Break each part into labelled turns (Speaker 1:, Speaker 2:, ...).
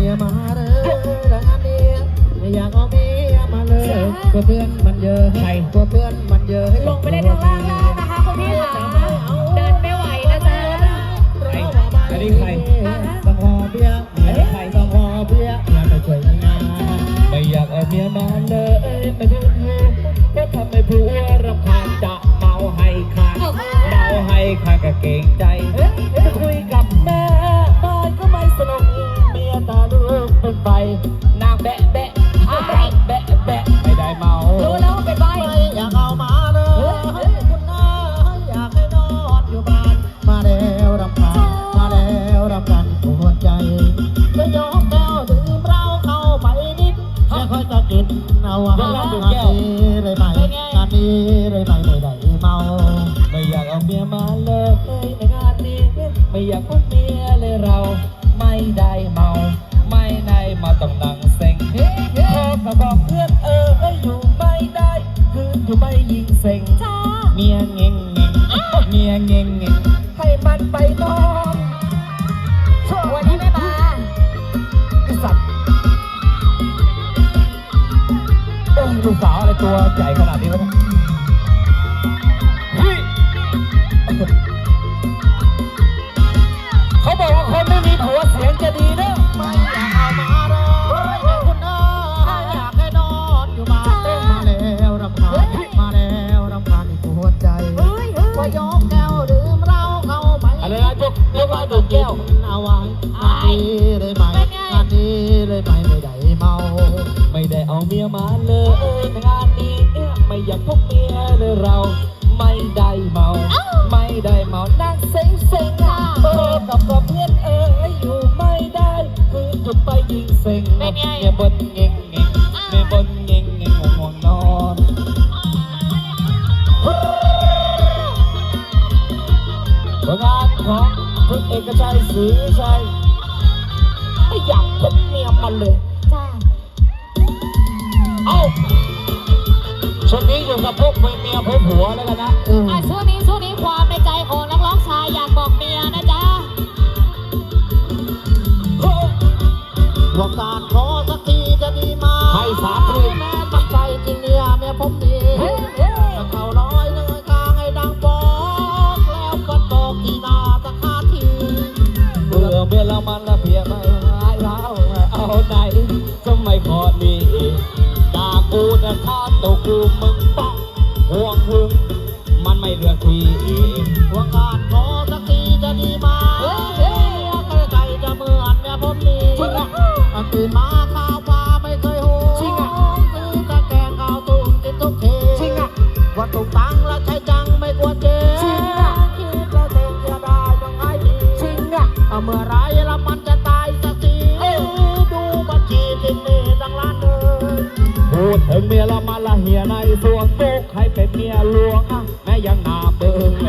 Speaker 1: มียมาเลยแต่งานนี้ไม่อยากเอาเมียมาเลยกลัวเพื่อนมันเยอะให้กลัวเพื่อนมันเยอะให้
Speaker 2: ลงไปเล่นข้างล่างได้นะคะคุณพี่ขาเดินไม่ไหวนะจ๊ะ
Speaker 1: อันนี้ใครต้องหอเบี้ยอันนี้ใครต้องหอเบี้ยอยากไปช่วยงานไม่อยากเอาเมียมาเลยไม่พูดหูก็ทำให้ผัวรำคาญจะเมาให้ขาดเมาให้ขาดก็เก ไม่อยากพบเมียเลยเราไม่ได้เมา ไม่ได้เมาต้องนั่งเซ็งพอก็บอกเพื่อนเออเอ้ยอยู่ไม่ได้คืออยู่ไม่ยิงเซ็ง
Speaker 2: จ้า
Speaker 1: เมียเง่งเง่งเมียเง่งเง่งให้มันไปนอน
Speaker 2: วันนี้ไม่มา
Speaker 1: ไอ้สัตว์โอ้ยลูกสาวอะไรตัวใหญ่ขนาดนี้วะเนี่ยเฮ้ ยมาเลยงานนี้ไม่อยากพบเมียเลยเรา ไม่ได้เมา ไม่ได้เมานั่งเซ็งเซ็งอะเออกับกับเพื่อนเอออยู่ไม่ได้คือจุดไปยิงเซ็งเมียบนเงงเงงเมียบนเงงเงงง่วงงนอนผลงานของคุณเอกชัยศรีวิชัย เมียพวกผัวแล้วกันนะ
Speaker 2: อะช่วงนี้ช่วงนี้ความในใจของนักร้องชายอยากบอกเมียนะจ๊ะ
Speaker 1: วงการขอสักทีจะดีมาให้สามทีแม่ตั้งใจจริงเนี่ยเมียผมดีถ้าเขาร้อยหนึ่งให้กลางให้ดังบอกแล้วก็บอกที่หน้าตะคาทีเบื่อเมื่อละมันละเพียไม่หายแล้วเอาไหนจะไม่พอมีกากูจะฆ่าตัวกูมึงต้อง ห่วงหึงมันไม่เลือกทีวงการขอสักทีจะดีมาเฮ้ยเฮ้ยใครๆจะเหมือนเนี่ยผมดีจริงอะตื่นมาข้าวปลาไม่เคยหูจริงอะซื้อกางแกงข้าวตุ้มกินทุกทีจริงอะว่าตุกตังแล้วใช้จั พูดถึงเมียละมาละเหียในส่วนตุกให้เป็นเมียหลวงอะแม่ยังหนาเบิ่งเอ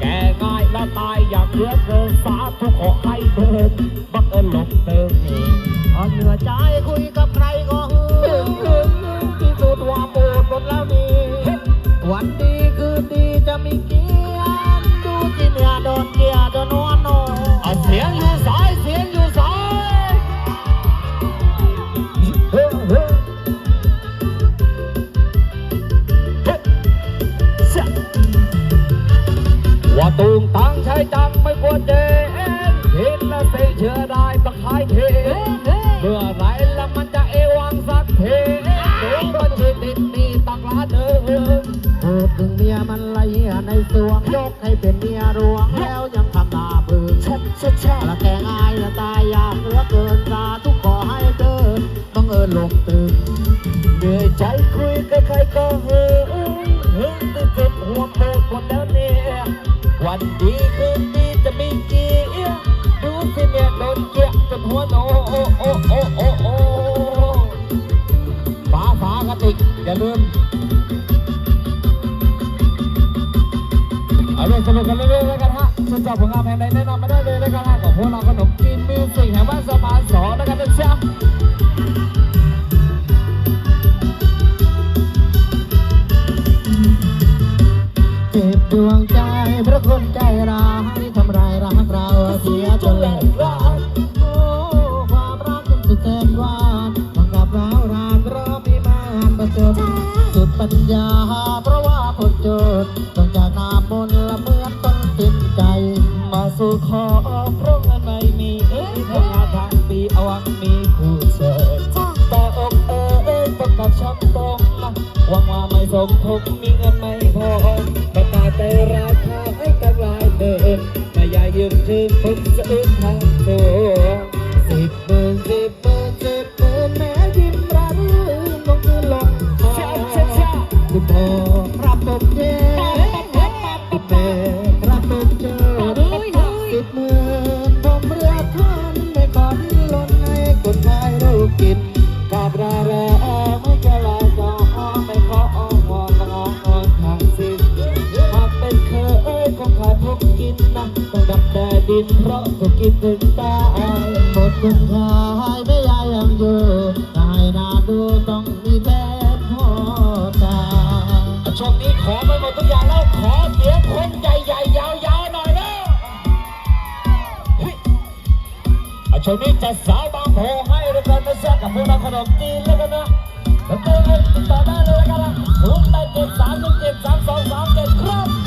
Speaker 1: แกง่ายละตายอยากเลือเกินสาธุขอให้เบิ่งบักเอิญหลงเติมนี่เอาเหนือใจคุยกับใครก็ ลงตึงเหนื่อยใจคุยกับใครก็เฮ้ยเฮ้ยตื่นเจ็บหัวโปวดหมดแล้วเนี่ยวันดีคืนดีจะมีเกียร์ดูสิเนี่ยโดนเกียร์จนหัวโนโอโอโอโอโอ้ฝาฝากระติกอย่าลืมเอาเรื่องสนุกกันเรื่อยๆแล้วกันฮะสนใจผลงานเพลงใดแนะนำมาได้เลยแล้วกันฮะของพวกเราขนมจีนมิวสิกแห่งบ้านสะพานสอง ม่สมทบมีเงินไม่พอประกาศแต่ราคาให้กันหลายเดินม่อยากยืมชื่อคนสะอื้นทางตัว
Speaker 3: สิบหมื่นสิบหมื่นสิบหมื่นแม้ยิ้มระรื่นลงมือลงคอ
Speaker 1: ชาชาชา
Speaker 3: คุณพ่อรับตบเย้คุณแม่รับตบเจอสิบหมื่นผมเรียกท่านไม่ขอดิ้นรนให้คนไทยเรากิน
Speaker 1: กาบราแร แต่ดินเพราะถูกกินถึงตาย
Speaker 3: หมดคุณค่าให้ไม่ยายยังอยู่ตายนาดูต้องมีแฟนพ่อตา
Speaker 1: ช่วงนี้ขอไปหมดทุกอย่างแล้วขอเสียงคนใหญ่ๆยาวๆหน่อยแล้วเฮ้ยอะช่วงนี้จะสาวบางโพให้ด้วยกันนะจ๊ะกับพวกเราขนมจีนแล้วกันนะแล้วเจอกันต่อได้เลยแล้วกันนะศูนย์แปดเจ็ดสามหนึ่งเจ็ดสามสองสามเจ็ดครับ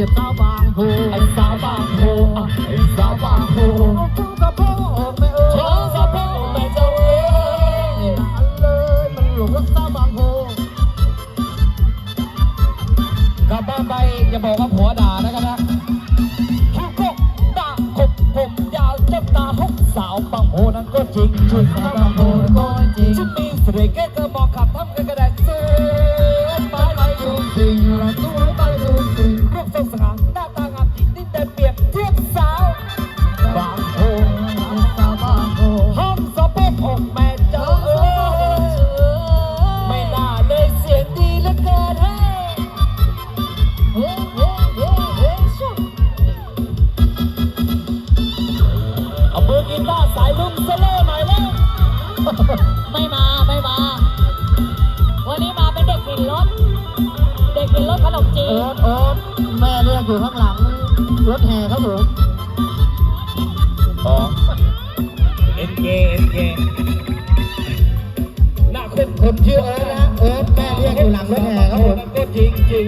Speaker 3: รับเสาวบางโพ
Speaker 1: ไอ้สาวบางโพไอ้สาวบางโพ
Speaker 3: ทุ่งกระโปงไม่เอ่ย
Speaker 1: โชว์สะโพกแม่เจ้าเอ้ย
Speaker 3: นานเลยมันหลงรักสาวบางโพ
Speaker 1: กลับบ้านไปอย่าบอกว่าผัวด่านะครับนะคิวกกตาคบผมยาวเจ็บตาพกสาวบางโพนั้นก็จริงชุดสาวบางโพนั้นก็จริงชุดมีเสน่ห์แก่ก็บอก
Speaker 2: ถ
Speaker 3: แห่ครับผม
Speaker 1: อ๋อเอ็นเกเอ็นเกหน้าคนคนชื่อ
Speaker 3: ชื่อ
Speaker 1: เอิ
Speaker 3: เอิ
Speaker 1: ร์
Speaker 3: ร์ธนะเอิร์ธแม่เรียกอยู่หลังรถแห่ครับผม
Speaker 1: ก็จริงจริง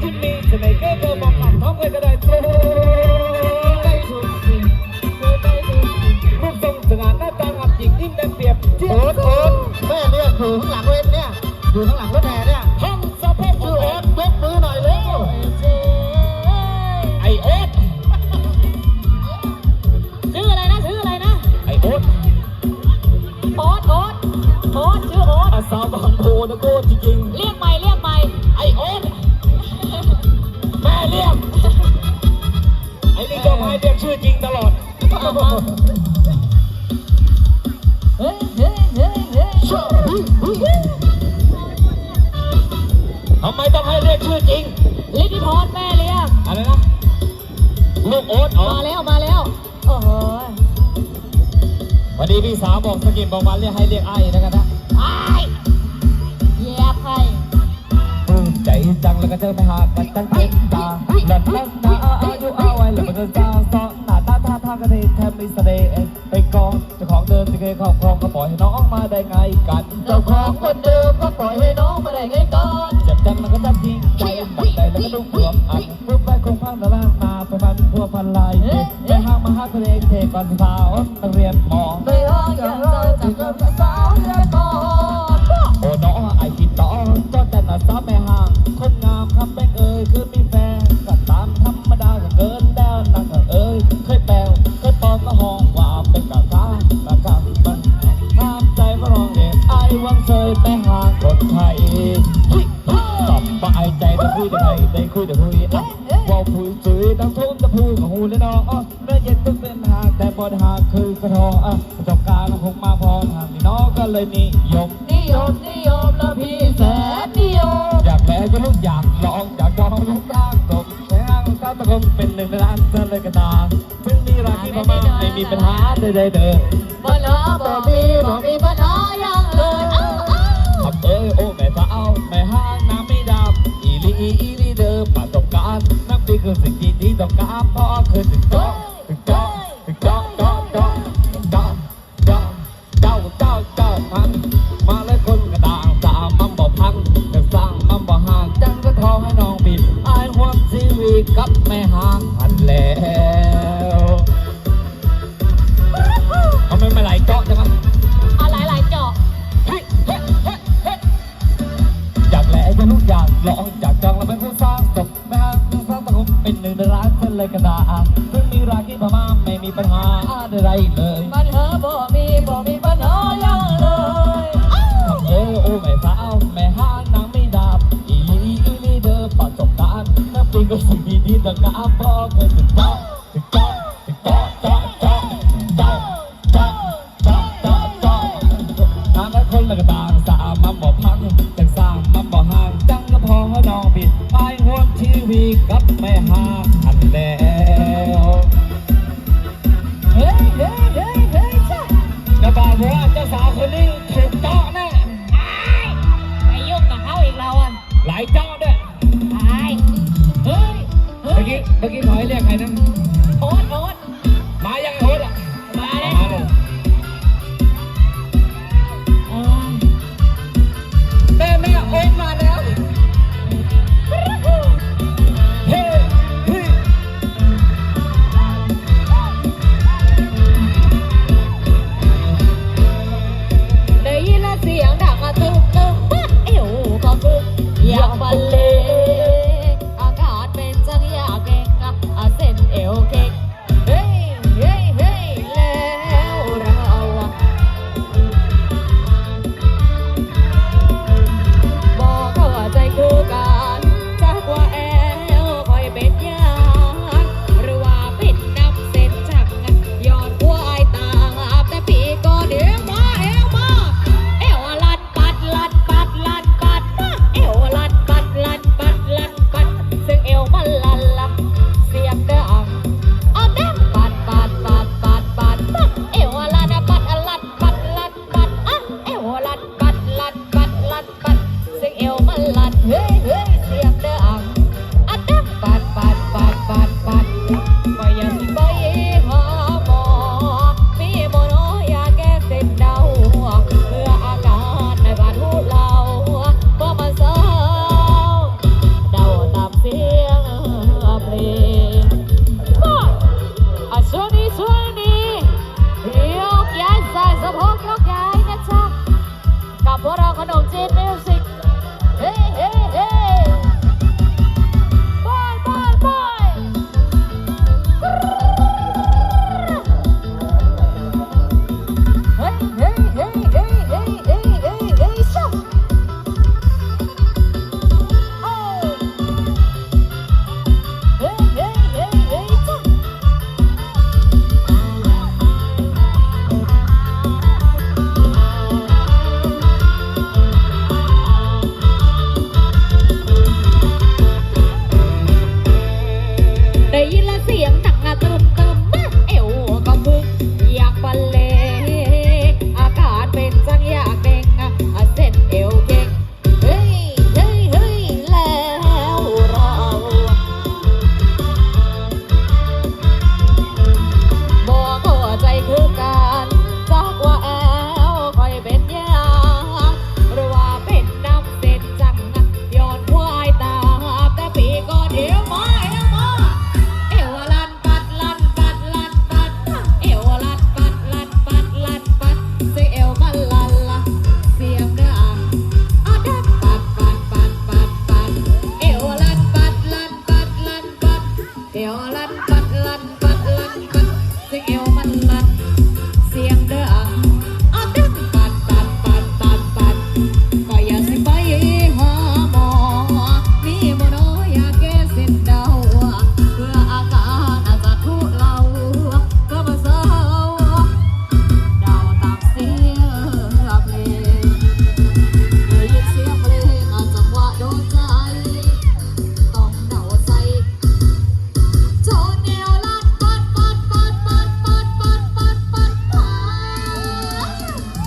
Speaker 1: ที่มีเสน่ห์ก็เบอร์บอกขับท้องไปก็ได้โซ่ได้
Speaker 3: อ
Speaker 2: จริ
Speaker 1: งตลอด
Speaker 2: เอามาเฮ้เฮ้เฮ้เฮ้
Speaker 1: ทำไมต้องให้เรียกชื่อจริง
Speaker 2: ลิทธิพรแม่เรียก
Speaker 1: อะไรนะลูกโอ๊ตอ๋อ
Speaker 2: มาแล้วมาแล้ว โอ้โห
Speaker 1: วันนี้พี่สาวบอกสกิปบอกวันเรียกให้เรียกไอ้นะครับนะ
Speaker 2: ไอ้แย่ใคร
Speaker 1: ปลื้มใจจังแล้วก็เจอไปหากันตั้งเป็นตาหลับลับตา ดิมที่เคยครอบครองก็ปล่อยให้น้องมาได้ไงกัน
Speaker 2: เจ้าของคนเดิมก็ปล่อยให้น้องมาได้ไงก่อน
Speaker 1: เจ็บจังแล้วก็จับจริงใจตัดใจแล้วก็ดุ้งหวมอันเพื่อไปคงพังตะล่างมาประพันพัวพันลายไปห้างมหาทะเลเทก่อนสาว เลยนิยม นิยมนิยม
Speaker 2: แล้วพี่แสนนิยม
Speaker 1: อยากแลจะลูกอยากลองอยากยอมลูกร่างตกตะคมเป็นหนึ่งในร้านเส้นเลยกระตาถึงมีราคีประมาไม่มีปัญหาใดๆเด้อ
Speaker 2: บ่ลือบ่มีบ่มีปัญหาอย่างเลยเอ้าเอ้า
Speaker 1: ขับเอ้ยโอ้แม่สาวแม่ห้างน้ำไม่ดำอีลีอีลีเดอประสบการณ์นับปีคือสิ่งที่ที่ต้องการเพราะเคยถึง พันมาเลยคนกระด่างสามมันบ่พังจะสร้างมันบ่ห่างจังก็ทองให้น้องบิดไอ้หัวชีวิตกับแม่ห้างหันแล้วทำไมไม่ไหลเจาะจังวะ
Speaker 2: เอาหลายๆเจาะ
Speaker 1: อยากแหล่จะรู้อยากลองอยากจังแล้วเป็นผู้สร้างศพแม่ห้างผู้สร้างตะคุมเป็นหนึ่งในร้านเส้นเลยกระดาษซึ่งมีราคีประมาไม่มีปัญหาอะไรเลย
Speaker 2: ปัญหาบ่มีบ่มีปัญหา
Speaker 1: ก็สิ่งดีๆต่างการพอเคยถึงเจาะถึงเจาะถึงเจาะเจาะเจาะเจาะเจาะเจาะเจาะเจาะทางนั้นคนละกระต่างสามมันบ่พังจังสางมันบ่ห่างจังก็พอให้น้องบิดไปห่วงชีวิตกับแม่หาอันแล้ว
Speaker 2: เฮ้ยเฮ้ยเฮ้ยเฮ้ยจ้ะ
Speaker 1: จะบอกว่าเจ้าสาวคนนี้ถูกเจาะแน่
Speaker 2: ไปยุ่งกับเขาอีกเราอะ
Speaker 1: หลายเจา กี้เมื่อกี้ถอยเรียกใครนะ
Speaker 2: โอ๊ต